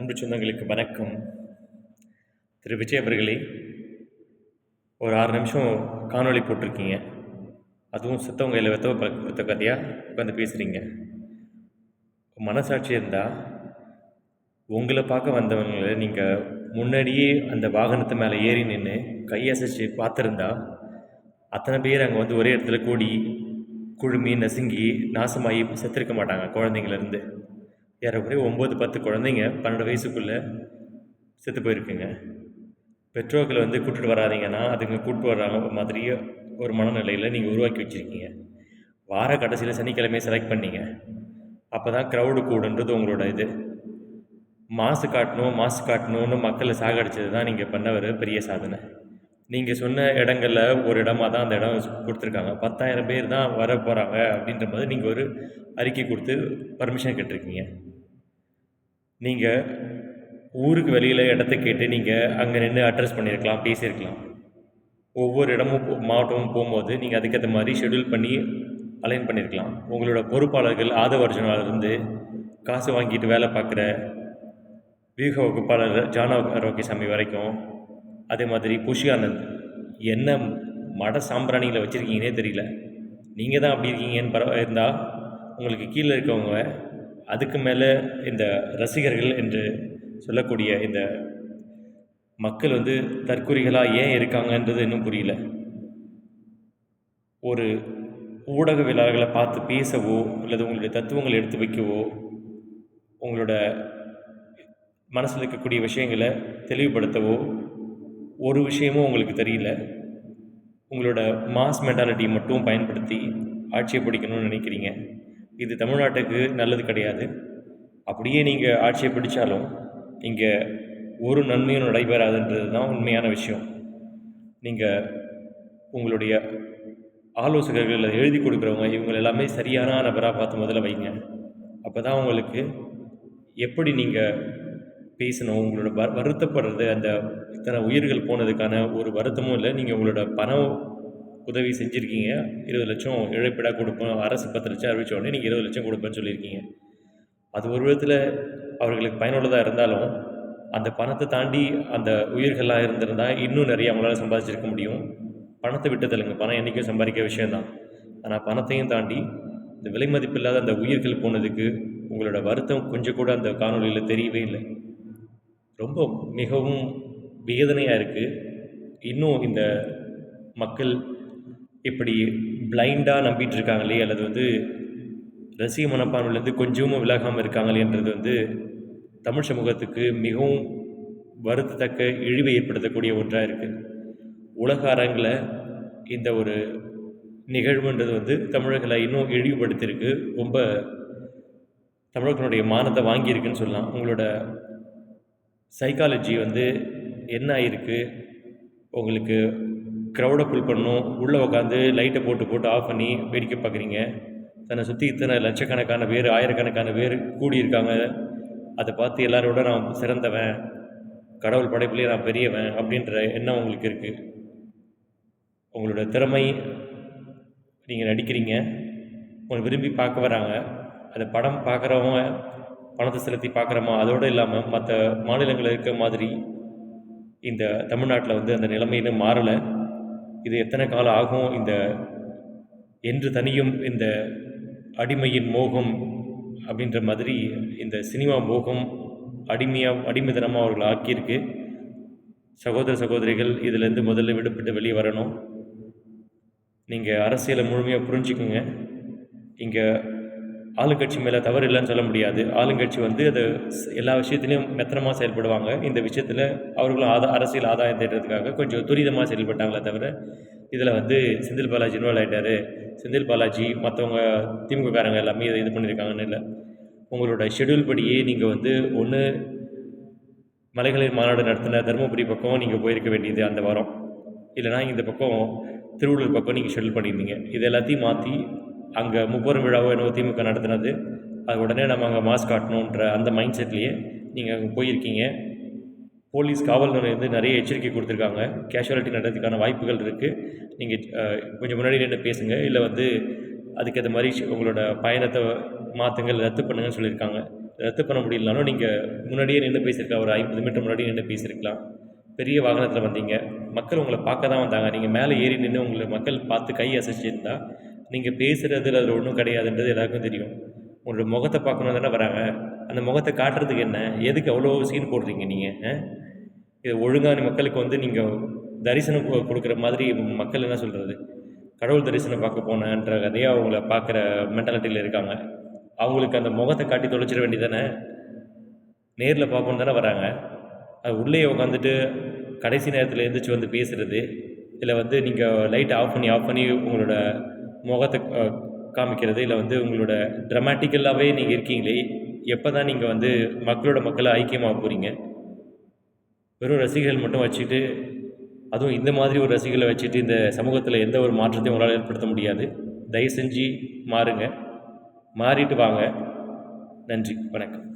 அன்பு சொந்தங்களுக்கு வணக்கம். திரு. விஜய் அவர்களே ஒரு ஆறு நிமிஷம் காணொளி போட்டிருக்கீங்க. அதுவும் செத்தவங்க இல்லை வெத்தவ கொடுத்த கதையாக உட்காந்து பேசுகிறீங்க மனசாட்சி இருந்தால் உங்களை பார்க்க வந்தவங்களை நீங்கள் முன்னாடியே அந்த வாகனத்து மேலே ஏறி நின்று கையசைச்சு பார்த்துருந்தா அத்தனை பேர் அங்கே வந்து ஒரே இடத்துல கூடி குழுமி நசுங்கி நாசமாகி செத்துருக்க மாட்டாங்க குழந்தைங்கள்லேருந்து ஏறக்குறைய ஒம்பது பத்து குழந்தைங்க பன்னெண்டு வயசுக்குள்ளே செத்து போயிருக்குங்க. பெற்றோர்களை வந்து கூட்டிட்டு வராதீங்கன்னா அதுங்க கூப்பிட்டு வர்றாங்க மாதிரியே ஒரு மனநிலையில் நீங்கள் உருவாக்கி வச்சுருக்கீங்க. வார கடைசியில் சனிக்கிழமையை செலக்ட் பண்ணீங்க. அப்போ தான் க்ரௌடு கூடுன்றது உங்களோட இது. மாசு காட்டணும் மாசு காட்டணும்னு மக்களை சாகடிச்சது தான் நீங்கள் பண்ண ஒரு பெரிய சாதனை. நீங்கள் சொன்ன இடங்களில் ஒரு இடமாக தான் அந்த இடம் கொடுத்துருக்காங்க. பத்தாயிரம் பேர் தான் வர போகிறாங்க அப்படின்ற மாதிரி நீங்கள் ஒரு அறிக்கை கொடுத்து பர்மிஷன் கேட்டிருக்கீங்க. நீங்கள் ஊருக்கு வெளியில் இடத்த கேட்டு நீங்கள் அங்கே நின்று அட்ரஸ் பண்ணியிருக்கலாம் பேசியிருக்கலாம். ஒவ்வொரு இடமும் போ- மாவட்டமும் போகும்போது நீங்கள் அதுக்கேற்ற மாதிரி ஷெட்யூல் பண்ணி அலைன் பண்ணியிருக்கலாம் உங்களோட பொறுப்பாளர்கள் ஆதவர்ஜனாலிருந்து காசு வாங்கிட்டு வேலை பார்க்குற வியூக வகுப்பாளர் ஜான ஆரோக்கியசாமி வரைக்கும் அதே மாதிரி புஷி ஆனந்த் என்ன மட சாம்பிராணிகளை வச்சுருக்கீங்கன்னே தெரியல. நீங்கள் தான் அப்படி இருக்கீங்கன்னு பரவ இருந்தால் உங்களுக்கு கீழே இருக்கவங்க அதுக்கு மேலே இந்த ரசிகர்கள் என்று சொல்லக்கூடிய இந்த மக்கள் வந்து தற்குறிகளாக ஏன் இருக்காங்கன்றது இன்னும் புரியல. ஒரு ஊடகவியலாளர்களை பார்த்து பேசவோ அல்லது உங்களுடைய தத்துவங்களை எடுத்து வைக்கவோ உங்களோட மனசில் இருக்கக்கூடிய விஷயங்களை தெளிவுபடுத்தவோ ஒரு விஷயமும் உங்களுக்கு தெரியல. உங்களோட மாஸ் மென்டாலிட்டி மட்டும் பயன்படுத்தி ஆட்சியை பிடிக்கணும்னு நினைக்கிறீங்க. இது தமிழ்நாட்டுக்கு நல்லது கிடையாது. அப்படியே நீங்கள் ஆட்சியை பிடிச்சாலும் இங்கே ஒரு நன்மையும் நடைபெறாதுன்றது தான் உண்மையான விஷயம். நீங்கள் உங்களுடைய ஆலோசகர்கள் எழுதி கொடுக்குறவங்க இவங்க எல்லாமே சரியான நபராக பார்த்து முதல்ல வைங்க. அப்போ தான் உங்களுக்கு எப்படி நீங்கள் பேசணும் உங்களோட வ வருத்தப்படுறது அந்த இத்தனை உயிர்கள் போனதுக்கான ஒரு வருத்தமும் இல்லை நீங்கள் உங்களோட பணம் உதவி செஞ்சுருக்கீங்க. இருபது லட்சம் இழப்பீடாக கொடுப்போம் அரசு பத்து லட்சம் அறிவிச்ச உடனே நீங்கள் இருபது லட்சம் கொடுப்பேன்னு சொல்லியிருக்கீங்க. அது ஒரு விதத்தில் அவர்களுக்கு பயனுள்ளதாக இருந்தாலும் அந்த பணத்தை தாண்டி அந்த உயிர்கள்லாம் இருந்திருந்தால் இன்னும் நிறைய அவங்களால சம்பாதிச்சிருக்க முடியும். பணத்தை விட்டு தள்ளுங்க பணம் என்றைக்கும் சம்பாதிக்க விஷயந்தான் ஆனால் பணத்தையும் தாண்டி இந்த விலை மதிப்பில்லாத அந்த உயிர்கள் போனதுக்கு உங்களோட வருத்தம் கொஞ்சம் கூட அந்த காணொளியில் தெரியவே இல்லை. ரொம்ப மிகவும் வேதனையாக இருக்குது இன்னும் இந்த மக்கள் இப்படி பிளைண்டாக நம்பிட்டு இருக்காங்களே அல்லது வந்து ரசிக மனப்பான்மையிலேருந்து கொஞ்சமும் விலகாமல் இருக்காங்களேன்றது வந்து தமிழ் சமூகத்துக்கு மிகவும் வருத்தத்தக்க இழிவை ஏற்படுத்தக்கூடிய ஒன்றாக இருக்குது உலக அரங்கில் இந்த ஒரு நிகழ்வுன்றது வந்து தமிழர்களை இன்னும் இழிவுபடுத்தியிருக்கு. ரொம்ப தமிழர்களுடைய மானத்தை வாங்கியிருக்குன்னு சொல்லலாம். உங்களோட சைக்காலஜி வந்து என்ன ஆயிருக்கு? உங்களுக்கு க்ரௌடை புல் பண்ணணும் உள்ளே உட்காந்து லைட்டை போட்டு போட்டு ஆஃப் பண்ணி வேடிக்கை பார்க்குறீங்க. தன்னை சுற்றி இத்தனை லட்சக்கணக்கான பேர் ஆயிரக்கணக்கான பேர் கூடியிருக்காங்க. அதை பார்த்து எல்லாரோட நான் சிறந்தவன். கடவுள் படைப்புலேயே நான் பெரியவன் அப்படின்ற எண்ணம் உங்களுக்கு இருக்குது உங்களோட திறமை நீங்கள் நடிக்கிறீங்க. உங்களை விரும்பி பார்க்க வராங்க. அந்த படம் பார்க்குறவங்க பணத்தை செலுத்தி பார்க்குறோமா அதோடு இல்லாமல் மற்ற மாநிலங்களில் இருக்க மாதிரி இந்த தமிழ்நாட்டில் வந்து அந்த நிலைமைன்னு மாறலை. இது எத்தனை காலம் ஆகும்? இந்த என்று தனியும் இந்த அடிமையின் மோகம் அப்படின்ற மாதிரி இந்த சினிமா மோகம் அடிமையாக அடிமைதனமாக அவர்கள் ஆக்கியிருக்கு. சகோதர சகோதரிகள் இதிலேருந்து முதல்ல விடுபட்டு வெளியே வரணும். நீங்கள் அரசியலை முழுமையாக புரிஞ்சுக்குங்க. இங்கே ஆளுங்கட்சி மேலே தவறு இல்லைன்னு சொல்ல முடியாது. ஆளுங்கட்சி வந்து அது எல்லா விஷயத்துலையும் மெத்தனமாக செயல்படுவாங்க. இந்த விஷயத்தில் அவர்களும் ஆதா அரசியல் ஆதாயம் தேடுறதுக்காக கொஞ்சம் துரிதமாக செயல்பட்டாங்களே தவிர இதில் வந்து செந்தில் பாலாஜி இன்வால்வ் ஆகிட்டார் செந்தில் பாலாஜி மற்றவங்க திமுககாரங்க எல்லாமே இதை இது பண்ணியிருக்காங்கன்னு இல்லை. உங்களோட ஷெட்யூல் படியே நீங்கள் வந்து ஒன்று மலைகளின் மாநாடு நடத்தின தருமபுரி பக்கம் நீங்கள் போயிருக்க வேண்டியது அந்த வாரம். இல்லைனா இந்த பக்கம் திருவள்ளூர் பக்கம் நீங்கள் ஷெட்யூல் பண்ணியிருந்தீங்க இது எல்லாத்தையும் மாற்றி அங்கே முப்பெரும் விழாவோ என்னவோ திமுக நடத்தினது அது உடனே நம்ம அங்கே மாஸ்க் காட்டணுன்ற அந்த மைண்ட் செட்லேயே நீங்கள் அங்கே போயிருக்கீங்க. போலீஸ் காவல்துறை வந்து நிறைய எச்சரிக்கை கொடுத்துருக்காங்க. கேஷுவாலிட்டி நடக்கிறதுக்கான வாய்ப்புகள் இருக்குது நீங்கள் கொஞ்சம் முன்னாடி நின்று பேசுங்க. இல்லை வந்து அதுக்கேற்ற மாதிரி உங்களோட பயணத்தை மாற்றுங்கள் ரத்து பண்ணுங்கன்னு சொல்லியிருக்காங்க. ரத்து பண்ண முடியலனாலும் நீங்கள் முன்னாடியே நின்று பேசியிருக்கலாம் ஒரு ஐம்பது மீட்டர் முன்னாடியே நின்று பேசியிருக்கலாம். பெரிய வாகனத்தில் வந்தீங்க. மக்கள் உங்களை பார்க்க தான் வந்தாங்க. நீங்கள் மேலே ஏறி நின்று உங்களை மக்கள் பார்த்து கை அசைச்சிருந்தா நீங்கள் பேசுகிறதுல அதில் ஒன்றும் கிடையாதுன்றது எல்லாருக்கும் தெரியும். உங்களோட முகத்தை பார்க்கணும் தானே வராங்க. அந்த முகத்தை காட்டுறதுக்கு என்ன? எதுக்கு அவ்வளோ சீன் போடுறீங்க நீங்கள் இது ஒழுங்கான மக்களுக்கு வந்து நீங்கள் தரிசனம் கொ- கொடுக்குற மாதிரி மக்கள் என்ன சொல்கிறது கடவுள் தரிசனம் பார்க்க போனேன்ற கதையாக அவங்கள பார்க்குற மென்டாலிட்டியில் இருக்காங்க. அவங்களுக்கு அந்த முகத்தை காட்டி தொலைச்சிட வேண்டியதானே நேரில் பார்ப்போம் தானே வராங்க. அது உள்ளே உட்காந்துட்டு கடைசி நேரத்தில் எழுந்திரிச்சு வந்து பேசுகிறது இல்லை வந்து நீங்கள் லைட்டை ஆஃப் பண்ணி ஆஃப் பண்ணி உங்களோட முகத்தை காமிக்கிறது இல்லை வந்து உங்களோட ட்ரமாட்டிக்கலாகவே நீங்கள் இருக்கீங்களே எப்போ தான் நீங்கள் வந்து மக்களோட மக்களை ஐக்கியமாக போகிறீங்க வெறும் ரசிகர்கள் மட்டும் வச்சுட்டு அதுவும் இந்த மாதிரி ஒரு ரசிகர்களை வச்சுட்டு இந்த சமூகத்தில் எந்த ஒரு மாற்றத்தையும் உங்களால் ஏற்படுத்த முடியாது. தயவு செஞ்சு மாறுங்க. மாறிட்டு வாங்க. நன்றி. வணக்கம்.